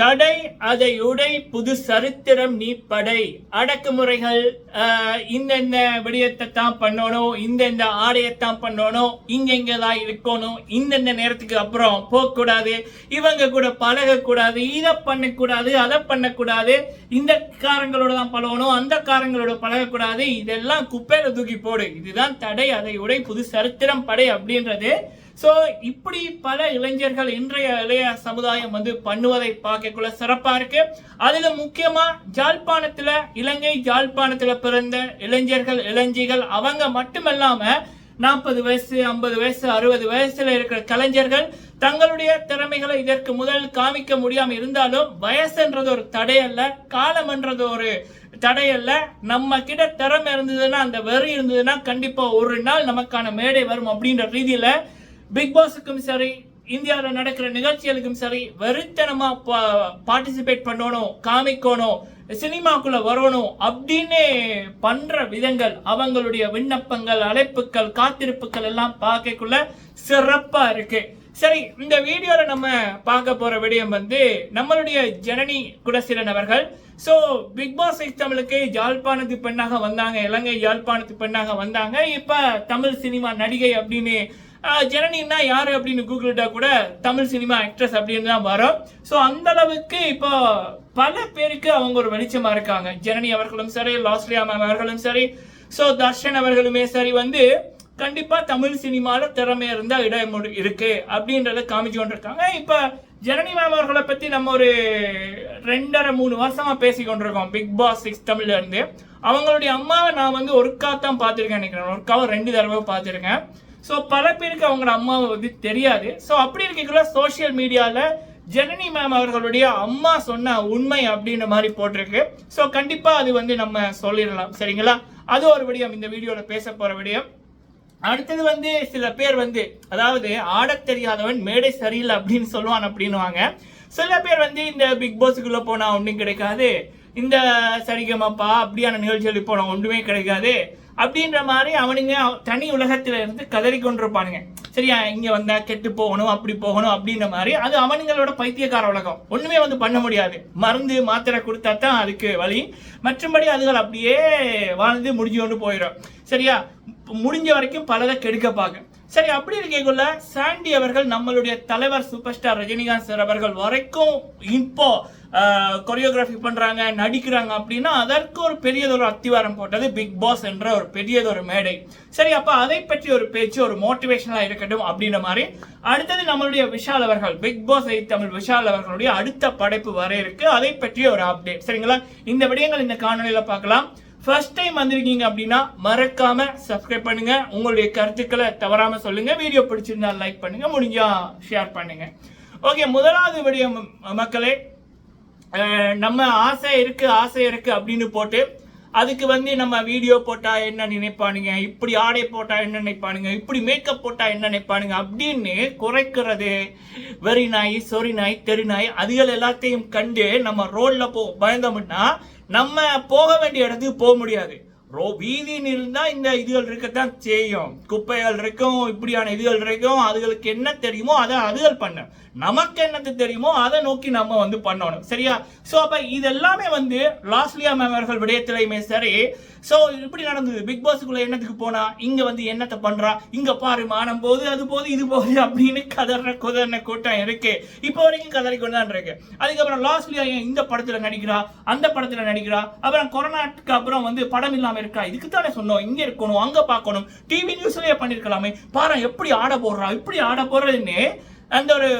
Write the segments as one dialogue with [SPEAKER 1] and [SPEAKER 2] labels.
[SPEAKER 1] தடை அதை உடை புது சரித்திரம் நீ படை. அடக்குமுறைகள் இந்தெந்த விடயத்தை தான் பண்ணணும் இந்தந்த ஆடையத்தான் பண்ணணும் இங்கெங்க தான் இருக்கணும் இந்தெந்த நேரத்துக்கு அப்புறம் போகக்கூடாது இவங்க கூட பழகக்கூடாது இதை பண்ணக்கூடாது அதை பண்ணக்கூடாது இந்த காரங்களோட தான் பழகணும் அந்த காரங்களோட பழகக்கூடாது இதெல்லாம் குப்பையில தூக்கி போடு. இதுதான் தடை அதை உடை புது சரித்திரம் படை அப்படின்றது. ஸோ இப்படி பல இளைஞர்கள் இன்றைய இளைய சமுதாயம் வந்து பண்ணுவதை பார்க்கக்குள்ள சிறப்பாக இருக்கு. அதில் முக்கியமாக ஜாழ்ப்பாணத்தில் இலங்கை ஜாழ்ப்பாணத்தில் பிறந்த இளைஞர்கள் இளைஞிகள் அவங்க மட்டுமல்லாமல் நாற்பது வயசு ஐம்பது வயசு அறுபது வயசுல இருக்கிற கலைஞர்கள் தங்களுடைய திறமைகளை இதற்கு முதல் காமிக்க முடியாம இருந்தாலும் வயசுன்றது ஒரு தடையல்ல காலம்ன்றது ஒரு தடையல்ல நம்ம கிட்ட திறமை இருந்ததுன்னா அந்த வெறி இருந்ததுன்னா கண்டிப்பா ஒரு நாள் நமக்கான மேடை வரும் அப்படின்ற ரீதியில பிக் பாஸுக்கும் சரி இந்தியாவில் நடக்கிற நிகழ்ச்சிகளுக்கும் சரி வெறித்தனமா பார்ட்டிசிபேட் பண்ணணும் காமிக்கணும் சினிமாக்குள்ள வரணும் அப்படின்னு பண்ற விதங்கள் அவங்களுடைய விண்ணப்பங்கள் அழைப்புகள் காத்திருப்புகள் எல்லாம் பார்க்கக்குள்ள சிறப்பா இருக்கு. சரி இந்த வீடியோல நம்ம பார்க்க போற விடயம் வந்து நம்மளுடைய ஜனனி குடசிலன் அவர்கள். ஸோ பிக் பாஸ் தமிழுக்கு யாழ்ப்பாணத்து பெண்ணாக வந்தாங்க இலங்கை யாழ்ப்பாணத்து பெண்ணாக வந்தாங்க. இப்ப தமிழ் சினிமா நடிகை அப்படின்னு ஜனனின்னா யார் அப்படின்னு கூகுளிட்டா கூட தமிழ் சினிமா ஆக்ட்ரஸ் அப்படின்னு தான் வரும். ஸோ அந்த அளவுக்கு இப்போ பல பேருக்கு அவங்க ஒரு வெளிச்சமாக இருக்காங்க. ஜனனி அவர்களும் சரி லாஸ்லியா மேம் அவர்களும் சரி. ஸோ தர்ஷன் அவர்களுமே சரி வந்து கண்டிப்பாக தமிழ் சினிமாவில் திறமை இருந்தால் இடம் இருக்கு அப்படின்றத காமிச்சு கொண்டிருக்காங்க. இப்போ ஜனனி மேம் அவர்களை பற்றி நம்ம ஒரு ரெண்டரை மூணு வருஷமாக பேசி கொண்டிருக்கோம். பிக் பாஸ் சிக்ஸ் தமிழ்லேருந்து அவங்களுடைய அம்மாவை நான் வந்து ஒர்க்காக தான் பார்த்துருக்கேன் நினைக்கிறேன். ஒர்க்காக ரெண்டு தடவை பார்த்துருக்கேன். ஸோ பல பேருக்கு அவங்களோட அம்மாவை வந்து தெரியாது. ஸோ அப்படி இருக்கக்குள்ள சோஷியல் மீடியாவில் ஜனனி மேம் அவர்களுடைய அம்மா சொன்ன உண்மை அப்படின்ற மாதிரி போட்டிருக்கு. ஸோ கண்டிப்பாக அது வந்து நம்ம சொல்லிடலாம். சரிங்களா? அது ஒரு விடயம். இந்த வீடியோவில் பேச போகிற விடயம். அடுத்தது வந்து சில பேர் வந்து அதாவது ஆடத் தெரியாதவன் மேடை சரியில்லை அப்படின்னு சொல்லுவான் அப்படின்னுவாங்க. சில பேர் வந்து இந்த பிக் பாஸுக்குள்ளே போனால் ஒன்றும் கிடைக்காது. இந்த சரிகமப்பா அப்படியான நிகழ்ச்சிகளுக்கு போனால் ஒன்றுமே கிடைக்காது. அப்படின்ற மாதிரி அவனுங்க தனி உலகத்துல இருந்து கதறி கொண்டிருப்பானுங்க சரியா இங்க வந்தா கெட்டு போகணும் அப்படி போகணும் அப்படின்ற மாதிரி அது அவனுங்களோட பைத்தியக்கார உலகம். ஒண்ணுமே வந்து பண்ண முடியாது. மருந்து மாத்திரை கொடுத்தா தான் அதுக்கு வழி. மற்றபடி அதுகள் அப்படியே வாழ்ந்து முடிஞ்சு கொண்டு போயிடும். சரியா முடிஞ்ச வரைக்கும் பலரை கெடுக்க பார்க்க சரி அப்படி இருக்கக்குள்ள சாண்டி அவர்கள் நம்மளுடைய தலைவர் சூப்பர் ஸ்டார் ரஜினிகாந்த் சார் அவர்கள் வரைக்கும் இப்போ கொரியோகிராஃபி பண்றாங்க நடிக்கிறாங்க அப்படின்னா அதற்கு ஒரு பெரியதொரு அத்திவாரம் போட்டது பிக் பாஸ் என்ற ஒரு பெரியதொரு மேடை. சரி அப்ப அதை பற்றி ஒரு பேச்சு ஒரு மோட்டிவேஷனலா இருக்கட்டும் அப்படின்ற மாதிரி. அடுத்தது நம்மளுடைய விஷால் அவர்கள் பிக் பாஸ் ஐ தமிழ் விஷால் அவர்களுடைய அடுத்த படைப்பு வர இருக்கு அதை பற்றிய ஒரு அப்டேட் சரிங்களா? இந்த விடயங்கள் இந்த காணொலியில பார்க்கலாம். ஃபர்ஸ்ட் டைம் வந்திருக்கீங்க அப்படின்னா மறக்காம சப்ஸ்கிரைப் பண்ணுங்க. உங்களுடைய கருத்துக்களை தவறாம சொல்லுங்க. வீடியோ பிடிச்சிருந்தா லைக் பண்ணுங்க. முடிஞ்சா ஷேர் பண்ணுங்க. ஓகே முதலாவது விடயம் மக்களே நம்ம ஆசை இருக்கு ஆசை இருக்கு அப்படின்னு போட்டு அதுக்கு வந்து நம்ம வீடியோ போட்டா என்ன நினைப்பானுங்க? இப்படி ஆடை போட்டா என்ன நினைப்பானுங்க? இப்படி மேக்கப் போட்டா என்ன நினைப்பானுங்க? அப்படின்னு குறைக்கிறது வெறி நாய் சொறி நாய் தெரு நாய் அதுகள் எல்லாத்தையும் கண்டு நம்ம ரோட்ல போ பயந்தோம்னா நம்ம போக வேண்டிய இடத்துக்கு போக முடியாது. ரோ வீதியில் தான் இந்த இதுகள் இருக்கத்தான் செய்யும். குப்பைகள் இருக்கும் இப்படியான இதுகள் இருக்கும் அதுகளுக்கு என்ன தெரியுமோ அதை அதுகள் பண்ண நமக்கு என்னது தெரியுமோ அதை நோக்கி நம்ம வந்து பண்ணணும். சரியா? ஸோ அப்ப இது எல்லாமே வந்து லாஸ்லியா மேம் அவர்கள் விடயத்திலையுமே சரி. ஸோ இப்படி நடந்தது. பிக் பாஸுக்குள்ள என்னத்துக்கு போனா இங்க வந்து என்னத்தை பண்றா? இங்க பாரு மானம் போது அது போது இது போது அப்படின்னு கதற குதறின கூட்டம் இருக்கு. இப்போ வரைக்கும் கதறி கொண்டு தான் இருக்கு. அதுக்கப்புறம் லாஸ்ட்லியா ஏன் இந்த படத்துல நடிக்கிறா? அந்த படத்துல நடிக்கிறா? அப்புறம் கொரோனாக்கு அப்புறம் வந்து படம் இல்லாம இருக்கா? இதுக்கு தானே சொன்னோம். இங்க இருக்கணும் அங்க பார்க்கணும். டிவி நியூஸ்லயே பண்ணிருக்கலாமே பாரு எப்படி ஆட போடுறா இப்படி ஆட போடுறதுன்னு அந்த ஒரு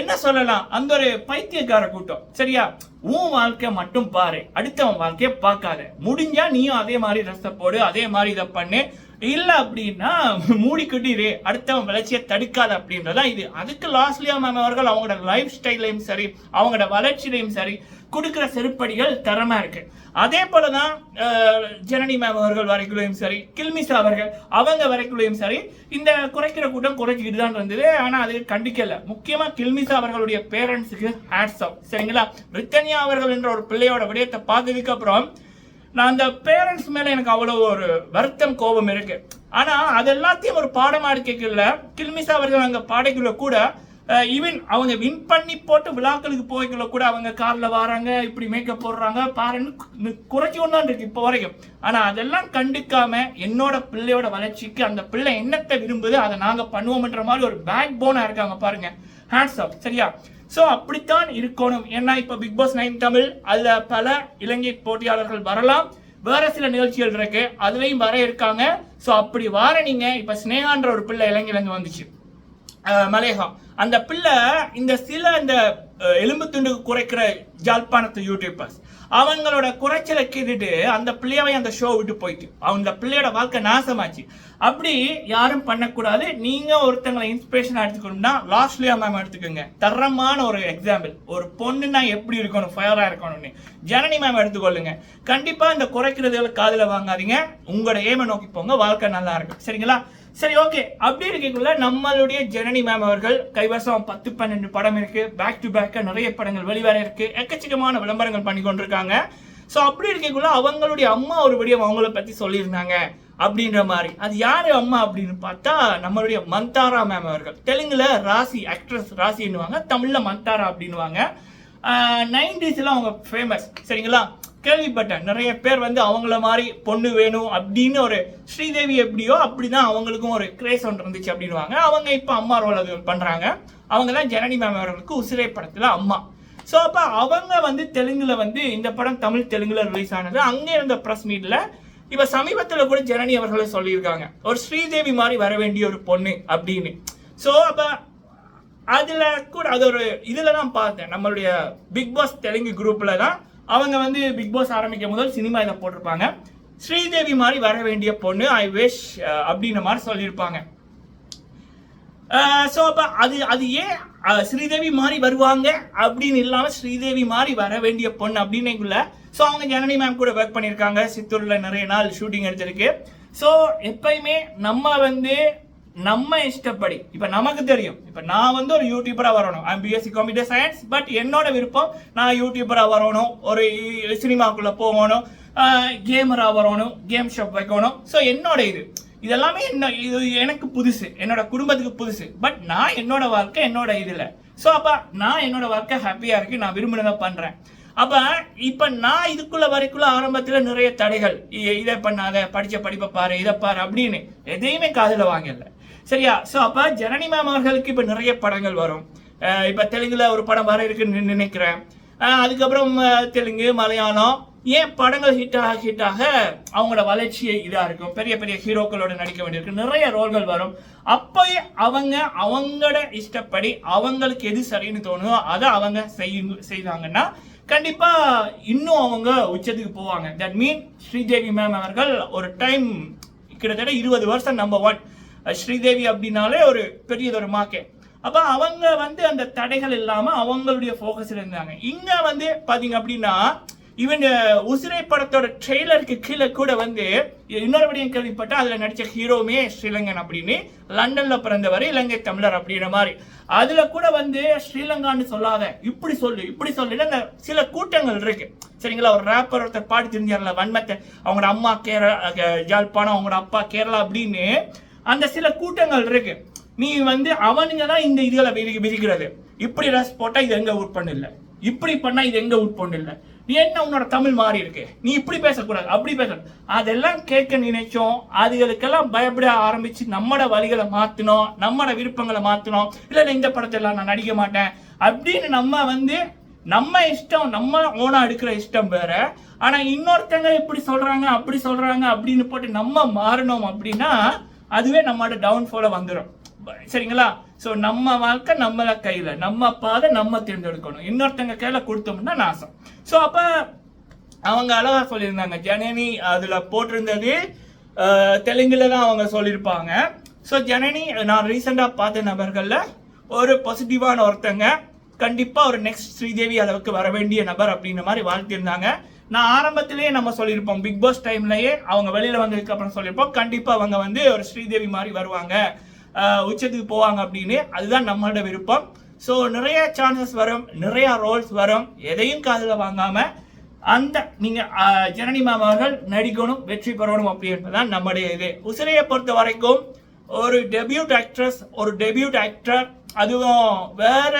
[SPEAKER 1] என்ன சொல்லலாம்? அந்த ஒரு பைத்தியக்கார கூட்டம். சரியா? உன் வாழ்க்கை மட்டும் பாரு. அடுத்தவன் வாழ்க்கையை பார்க்காத. முடிஞ்சா நீயும் அதே மாதிரி ட்ரெஸ்ஸை போடு அதே மாதிரி இதை பண்ணு. இல்லை அப்படின்னா மூடிக்கிட்டு இரு அடுத்தவன் வளர்ச்சியை தடுக்காது அப்படின்றதான் இது. அதுக்கு லாஸ்ட்லியா மேம் அவர்கள் அவங்களோட லைஃப் ஸ்டைலையும் சரி அவங்களோட வளர்ச்சியிலையும் சரி கொடுக்குற செருப்படிகள் தரமா இருக்கு. அதே போல தான் ஜனனி மேம் அவர்கள் வரைக்குள்ளையும் சரி கில்மிசா அவர்கள் அவங்க வரைக்குள்ளையும் சரி இந்த குறைக்கிற கூட்டம் குறைச்சிக்கிட்டு தான் இருந்தது. ஆனால் அது கண்டிக்கல. முக்கியமாக கில்மிசா அவர்களுடைய பேரண்ட்ஸுக்கு ஹேட்ஸ் ஆஃப் சரிங்களா? பிரித்தனியா அவர்கள் என்ற ஒரு பிள்ளையோட விடயத்தை பார்த்ததுக்கு அப்புறம் நான் அந்த பேரண்ட்ஸ் மேல எனக்கு அவ்வளவு ஒரு வருத்தம் கோபம் இருக்கு. ஆனா அது எல்லாத்தையும் ஒரு பாடமா எடுக்கல கில்மிசா அவர்கள் அங்க பாடைக்குள்ள கூட ஈவன் அவங்க வின் பண்ணி போட்டு விழாக்களுக்கு போய்க்குள்ள கூட அவங்க கார்ல வராங்க இப்படி மேக்கப் போடுறாங்க பாருன்னு குறைச்சி ஒன்றான் இருக்கு இப்போ வரைக்கும். ஆனா அதெல்லாம் கண்டுக்காம என்னோட பிள்ளையோட வளர்ச்சிக்கு அந்த பிள்ளை என்னத்தை விரும்புது அதை நாங்க பண்ணுவோம்ன்ற மாதிரி ஒரு பேக் போனா இருக்காங்க பாருங்க. ஹேண்ட்ஸ் ஆஃப் சரியா? ஸோ அப்படித்தான் இருக்கணும். ஏன்னா இப்போ பிக் பாஸ் நைன் தமிழ் அதுல பல இலங்கை போட்டியாளர்கள் வரலாம். வேற சில நிகழ்ச்சிகள் இருக்கு. அதுலேயும் வர இருக்காங்க. ஸோ அப்படி வர நீங்க இப்ப ஸ்னேகான்ற ஒரு பிள்ளை இலங்கையிலேருந்து வந்துச்சு. மலேகா. அந்த பிள்ளை இந்த சில இந்த எலும்பு துண்டு குறைக்கிற ஜாழ்ப்பாணத்து யூடியூபர்ஸ் அவங்களோட குறைச்சலை கேட்டுட்டு அந்த பிள்ளையவை அந்த ஷோ விட்டு போயிட்டு. அந்த பிள்ளையோட வாழ்க்கை நாசமாச்சு. அப்படி யாரும் பண்ணக்கூடாது. நீங்க ஒருத்தங்களை இன்ஸ்பிரேஷன் எடுத்துக்கணும்னா லாஸ்ட்லியா மேம் எடுத்துக்கோங்க. தரமான ஒரு எக்ஸாம்பிள் ஒரு பொண்ணுன்னா எப்படி இருக்கணும்? ஃபயரா இருக்கணும்னு. ஜனனி மேம் எடுத்துக்கொள்ளுங்க. கண்டிப்பா இந்த குறைக்கிறதுகளை காதில் வாங்காதீங்க. உங்களோட ஏமை நோக்கி போங்க. வாழ்க்கை நல்லா இருக்கும். சரிங்களா? சரி ஓகே அப்படி இருக்கக்குள்ள நம்மளுடைய ஜனனி மேம் அவர்கள் கைவசம் பத்து பன்னெண்டு படம் இருக்கு. பேக் டு பேக்காக நிறைய படங்கள் வெளிவர இருக்கு. எக்கச்சக்கமான விளம்பரங்கள் பண்ணி கொண்டிருக்காங்க. ஸோ அப்படி இருக்கக்குள்ள அவங்களுடைய அம்மா ஒரு விடியம் அவங்கள பத்தி சொல்லியிருந்தாங்க அப்படின்ற மாதிரி. அது யார் அம்மா அப்படின்னு பார்த்தா நம்மளுடைய மந்தாரா மேம் அவர்கள். தெலுங்குல ராசி ஆக்ட்ரஸ் ராசின்னுவாங்க தமிழ்ல மந்தாரா அப்படின்னுவாங்க. நைன்டிஸ்லாம் அவங்க ஃபேமஸ் சரிங்களா? கேள்விப்பட்டேன். நிறைய பேர் வந்து அவங்கள மாதிரி பொண்ணு வேணும் அப்படின்னு ஒரு ஸ்ரீதேவி எப்படியோ அப்படிதான் அவங்களுக்கும் ஒரு கிரேஸ் ஒன்று இருந்துச்சு அப்படின்னுவாங்க. அவங்க இப்போ அம்மா ரோல் அது பண்ணுறாங்க அவங்க தான் ஜனனி மேம் அவர்களுக்கு உசிரை படத்தில் அம்மா. ஸோ அப்போ அவங்க வந்து தெலுங்கில் வந்து இந்த படம் தமிழ் தெலுங்குல ரிலீஸ் ஆனது. அங்கே இருந்த ப்ரெஸ் மீட்டில் இப்போ சமீபத்தில் கூட ஜனனி அவர்களே சொல்லியிருக்காங்க. ஒரு ஸ்ரீதேவி மாதிரி வர வேண்டிய ஒரு பொண்ணு அப்படின்னு. ஸோ அப்போ அதில் கூட அது ஒரு இதில் தான் பார்த்தேன். நம்மளுடைய பிக் பாஸ் தெலுங்கு குரூப்பில் தான் அவங்க வந்து பிக் பாஸ் ஆரம்பிக்கும் முதல் சினிமா இதை போட்டிருப்பாங்க. ஸ்ரீதேவி மாதிரி வர வேண்டிய பொண்ணு ஐ விஷ் அப்படின்ற மாதிரி சொல்லியிருப்பாங்க. ஸோ அப்போ அது அது ஏன் ஸ்ரீதேவி மாதிரி வருவாங்க அப்படின்னு இல்லாமல் ஸ்ரீதேவி மாதிரி வர வேண்டிய பொண்ணு அப்படின்னுக்குள்ள ஸோ அவங்க ஜனனி மேம் கூட ஒர்க் பண்ணியிருக்காங்க. சித்தூரில் நிறைய நாள் ஷூட்டிங் எடுத்திருக்கு. ஸோ எப்பயுமே நம்ம வந்து நம்ம இஷ்டப்படி. இப்போ நமக்கு தெரியும். இப்போ நான் வந்து ஒரு யூடியூபராக வரணும். I'm BSc computer science but என்னோட விருப்பம் நான் யூடியூபராக வரணும். ஒரு சினிமாக்குள்ளே போகணும். கேமராக வரணும். கேம் ஷாப் வைக்கணும். ஸோ என்னோட இது. இதெல்லாமே என்ன இது எனக்கு புதுசு. என்னோட குடும்பத்துக்கு புதுசு. பட் நான் என்னோட வாழ்க்கை என்னோட இதுல. ஸோ அப்ப நான் என்னோட வாழ்க்கை ஹாப்பியா இருக்கு. நான் விரும்பினதை பண்றேன். அப்ப இப்ப நான் இதுக்குள்ள வரைக்குள்ள ஆரம்பத்துல நிறைய தடைகள். இ- இதை பண்ணாத படிச்ச படிப்பை பாரு இதை பாரு அப்படின்னு எதையுமே காதில் வாங்கல. சரியா? ஸோ அப்போ ஜனனி மேம் அவர்களுக்கு நிறைய படங்கள் வரும். இப்போ தெலுங்கில் தெலுங்குல ஒரு படம் வர இருக்குன்னு நினைக்கிறேன். அதுக்கப்புறம் தெலுங்கு மலையாளம் ஏன் படங்கள் ஹிட்டாக ஹிட்டாக அவங்களோட வளர்ச்சி இதாக இருக்கும்? பெரிய பெரிய ஹீரோக்களோட நடிக்க வேண்டியிருக்கு. நிறைய ரோல்கள் வரும். அப்போ அவங்க அவங்களோட இஷ்டப்படி அவங்களுக்கு எது சரின்னு தோணுதோ அதை அவங்க செய்ய செய்தாங்கன்னா கண்டிப்பாக இன்னும் அவங்க உச்சத்துக்கு போவாங்க. தட் மீன் ஸ்ரீதேவி மேம் அவர்கள் ஒரு டைம் கிட்டத்தட்ட இருபது வருஷம் நம்பர் ஒன் ஸ்ரீதேவி அப்படின்னாலே ஒரு பெரியதொரு மார்க்கெட் அப்போ அவங்க வந்து அந்த தடைகள் இல்லாமல் அவங்களுடைய ஃபோக்கஸ் இருந்தாங்க. இங்கே வந்து பார்த்தீங்க அப்படின்னா இவன் உசிரை படத்தோட ட்ரெய்லருக்கு கீழே கூட வந்து இன்னொரு விடையும் கேள்விப்பட்டால் அதில் நடித்த ஹீரோமே ஸ்ரீலங்கன் அப்படின்னு லண்டனில் பிறந்தவர் இலங்கை தமிழர் அப்படின்ற மாதிரி. அதில் கூட வந்து ஸ்ரீலங்கான்னு சொல்லாத இப்படி சொல்லு இப்படி சொல்லு அந்த சில கூட்டங்கள் இருக்கு. சரிங்களா? ஒரு ரேப்பர் ஒருத்தர் பாடி தெரிஞ்சார்ல வன்மத்தை அவங்களோட அம்மா கேரளா ஜாழ்ப்பாணம் யாழ்ப்பாணம் அவங்களோட அப்பா கேரளா அப்படின்னு அந்த சில கூட்டங்கள் இருக்கு. நீ வந்து அவனுங்க தான் இந்த இதுகளை விதி விதிக்கிறது இப்படி ரஸ் போட்டால் இது எங்கே உட்பண்ணு பண்ணல இப்படி பண்ணால் இது எங்கே உட்பண்ணு பண்ணல நீ என்ன உன்னோட தமிழ் மாறி இருக்கு? நீ இப்படி பேசக்கூடாது அப்படி பேசணும் அதெல்லாம் கேட்க நினைச்சோம். அதுகளுக்கெல்லாம் பயப்பட ஆரம்பிச்சு நம்மட வழிகளை மாத்தணும் நம்மட விருப்பங்களை மாத்தணும் இல்லை இந்த படத்தெல்லாம் நான் நடிக்க மாட்டேன். அப்படின்னு நம்ம வந்து நம்ம இஷ்டம் நம்ம ஓனா எடுக்கிற இஷ்டம் வேற. ஆனா இன்னொருத்தங்க இப்படி சொல்றாங்க அப்படி சொல்றாங்க அப்படின்னு போட்டு நம்ம மாறணும் அப்படின்னா அதுவே நம்மளோட டவுன்ஃபால வந்துடும் சரிங்களா? ஸோ நம்ம வாழ்க்கை நம்மள கையில் நம்ம பாதை நம்ம தேர்ந்தெடுக்கணும். இன்னொருத்தங்க கையில் கொடுத்தோம்னா நாசம். ஸோ அப்போ அவங்க அழகாக சொல்லியிருந்தாங்க ஜனனி அதில் போட்டிருந்தது தெலுங்கில் தான் அவங்க சொல்லியிருப்பாங்க. ஸோ ஜனனி நான் ரீசெண்டாக பார்த்த நபர்களில் ஒரு பாசிட்டிவான ஒருத்தங்க கண்டிப்பாக ஒரு நெக்ஸ்ட் ஸ்ரீதேவி அளவுக்கு வர வேண்டிய நபர் அப்படின்ற மாதிரி வாழ்த்திருந்தாங்க நான் ஆரம்பத்திலேயே நம்ம சொல்லியிருப்போம். பிக் பாஸ் டைம்லயே அவங்க வெளியில வந்ததுக்கு அப்புறம் சொல்லியிருப்போம். கண்டிப்பா அவங்க வந்து ஒரு ஸ்ரீதேவி மாதிரி வருவாங்க. உச்சத்துக்கு போவாங்க அப்படின்னு. அதுதான் நம்மளோட விருப்பம். ஸோ நிறைய சான்சஸ் வரும். நிறைய ரோல்ஸ் வரும். எதையும் காதில் வாங்காம அந்த நீங்க ஜனனி மாமாவர்கள் நடிக்கணும் வெற்றி பெறணும் அப்படி என்பதுதான் நம்முடைய இது. உசிரையை பொறுத்த வரைக்கும் ஒரு டெபியூட் ஆக்ட்ரஸ் ஒரு டெபியூட் ஆக்டர் அதுவும் வேற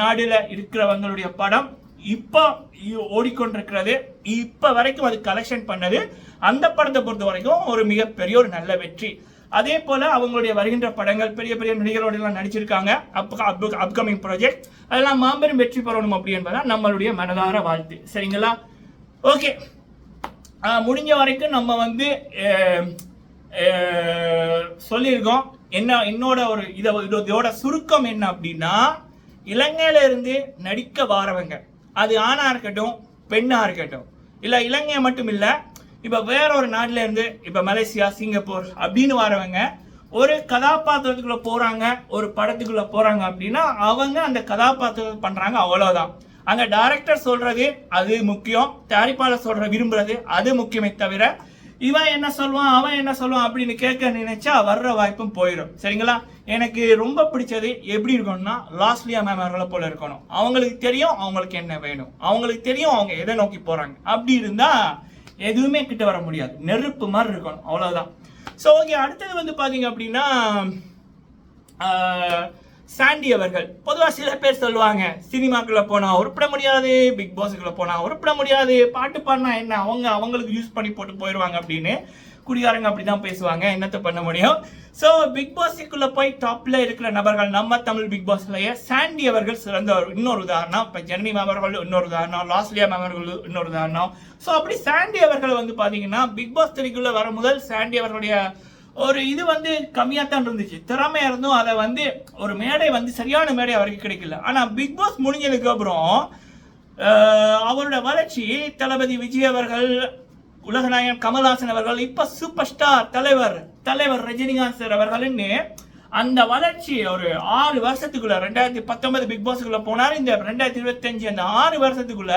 [SPEAKER 1] நாடுல இருக்கிறவங்களுடைய படம். இப்போ ஓடிக்கொண்டிருக்கிறது. இப்போ வரைக்கும் அது கலெக்ஷன் பண்ணது. அந்த படத்தை பொறுத்த வரைக்கும் ஒரு மிகப்பெரிய ஒரு நல்ல வெற்றி. அதே போல அவங்களுடைய வருகின்ற படங்கள் பெரிய பெரிய நடிகரோட எல்லாம் நடிச்சிருக்காங்க. அப் அப்கமிங் ப்ராஜெக்ட் அதெல்லாம் மாபெரும் வெற்றி பெறணும் அப்படி என்பதான் நம்மளுடைய மனதார வாழ்த்து. சரிங்களா? ஓகே முடிஞ்ச வரைக்கும் நம்ம வந்து சொல்லியிருக்கோம். என்ன என்னோட ஒரு இதை இதோட சுருக்கம் என்ன அப்படின்னா இலங்கையில இருந்து நடிக்க வாரவங்க. அது ஆணாக இருக்கட்டும் பெண்ணாக இருக்கட்டும். இல்லை இலங்கையை மட்டும் இல்லை இப்போ வேற ஒரு நாட்டுல இருந்து மலேசியா சிங்கப்பூர் அப்படின்னு வரவங்க ஒரு கதாபாத்திரத்துக்குள்ளே போகிறாங்க ஒரு படத்துக்குள்ளே போகிறாங்க அப்படின்னா அவங்க அந்த கதாபாத்திரத்தை பண்ணுறாங்க அவ்வளோதான் அங்கே டைரக்டர் சொல்கிறது அது முக்கியம் தயாரிப்பாளர் சொல்கிற விரும்புகிறது அது முக்கியமே தவிர இவன் என்ன சொல்லுவான் அவன் என்ன சொல்லுவான் அப்படின்னு கேட்க நினைச்சா வர்ற வாய்ப்பும் போயிடும். சரிங்களா? எனக்கு ரொம்ப பிடிச்சது எப்படி இருக்கணும்னா லாஸ்ட்லியா மேம் அவர்களை போல இருக்கணும். அவங்களுக்கு தெரியும் அவங்களுக்கு என்ன வேணும். அவங்களுக்கு தெரியும் அவங்க எதை நோக்கி போறாங்க. அப்படி இருந்தா எதுவுமே கிட்ட வர முடியாது. நெருப்பு மாதிரி இருக்கணும். அவ்வளவுதான். ஸோ ஓகே அடுத்தது வந்து பாத்தீங்க அப்படின்னா சாண்டி அவர்கள். பொதுவாக சில பேர் சொல்லுவாங்க சினிமாக்குள்ள போனா உருப்பிட முடியாது பிக் பாஸுக்குள்ள போனா உருப்பிட முடியாது பாட்டு பாடினா என்ன அவங்க அவங்களுக்கு யூஸ் பண்ணி போட்டு போயிடுவாங்க அப்படின்னு குடியாரங்க அப்படிதான் பேசுவாங்க. என்னத்த பண்ண முடியும்? ஸோ பிக் பாஸுக்குள்ள போய் டாப்ல இருக்கிற நபர்கள் நம்ம தமிழ் பிக் பாஸ்லயே சாண்டி அவர்கள் சிறந்த இன்னொரு உதாரணம். இப்போ ஜெனனி மேமர்கள் அவர்கள் இன்னொரு உதாரணம் லாஸ்லியா மேம் அவர்கள் இன்னொரு உதாரணம். ஸோ அப்படி சாண்டி அவர்கள் வந்து பாத்தீங்கன்னா பிக் பாஸ் திரைக்குள்ள வர முதல் சாண்டி அவர்களுடைய ஒரு இது வந்து கம்மியாக தான் இருந்துச்சு. திறமையாக இருந்தும் அதை வந்து ஒரு மேடை வந்து சரியான மேடை அவருக்கு கிடைக்கல. ஆனால் பிக் பாஸ் முடிஞ்சதுக்கு அப்புறம் அவரோட வளர்ச்சி தளபதி விஜய் அவர்கள் உலகநாயகன் கமல்ஹாசன் அவர்கள் இப்போ சூப்பர் ஸ்டார் தலைவர் தலைவர் ரஜினிகாந்த் சார் அவர்கள்னு அந்த வளர்ச்சி ஒரு ஆறு வருஷத்துக்குள்ள ரெண்டாயிரத்தி பத்தொன்பது பிக் பாஸ்க்குள்ள போனாரு. இந்த ரெண்டாயிரத்தி இருபத்தஞ்சு அந்த ஆறு வருஷத்துக்குள்ள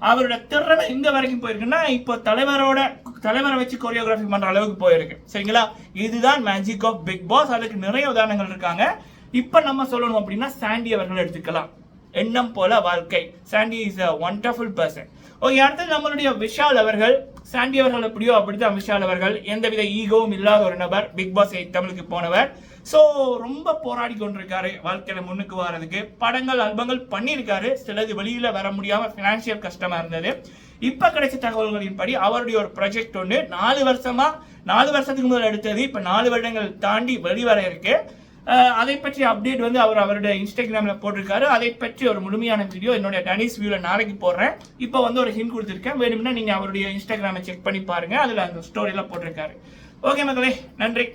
[SPEAKER 1] அவரோட திறமை எங்க வரைக்கும் போயிருக்குன்னா இப்போ தலைவரோட தலைவரை வச்சு கொரியோகிராஃபி பண்ற அளவுக்கு போயிருக்கு. சரிங்களா? இதுதான் மேஜிக் ஆஃப் பிக் பாஸ் அதுக்கு நிறைய உதாரணங்கள் இருக்காங்க. இப்போ நம்ம சொல்லணும் அப்படின்னா சாண்டி அவர்கள் எடுத்துக்கலாம். எண்ணம் போல வாழ்க்கை. Sandy is a wonderful person okay அடுத்தது நம்மளுடைய விஷால் அவர்கள். சாண்டி அவர்கள் எப்படியோ அப்படித்தான் விஷால் அவர்கள். எந்தவித ஈகோவும் இல்லாத ஒரு நபர். பிக் பாஸ் தமிழுக்கு போனவர். ஸோ ரொம்ப போராடி கொண்டிருக்காரு வாழ்க்கையில முன்னுக்கு வர்றதுக்கு படங்கள் ஆல்பங்கள் பண்ணியிருக்காரு. சிலது வெளியில வர முடியாம ஃபினான்ஷியல் கஷ்டமா இருந்தது. இப்ப கிடைச்ச தகவல்களின்படி அவருடைய ஒரு ப்ராஜெக்ட் ஒன்று நாலு வருஷமா நாலு வருஷத்துக்கு முதல் எடுத்தது. இப்ப நாலு வருடங்கள் தாண்டி வெளிவர இருக்கு. அதை பற்றி அப்டேட் வந்து அவர் அவருடைய இன்ஸ்டாகிராமில் போட்டிருக்காரு. அதை பற்றி ஒரு முழுமையான வீடியோ என்னுடைய டனிஸ் வியூவில் நாளைக்கு போடுறேன். இப்போ வந்து ஒரு ஹிண்ட் கொடுத்துருக்கேன். வேணும்னா நீங்கள் அவருடைய இன்ஸ்டாகிராமை செக் பண்ணி பாருங்கள் அதில் அந்த ஸ்டோரியெல்லாம் போட்டிருக்காரு. ஓகே மக்களே நன்றி.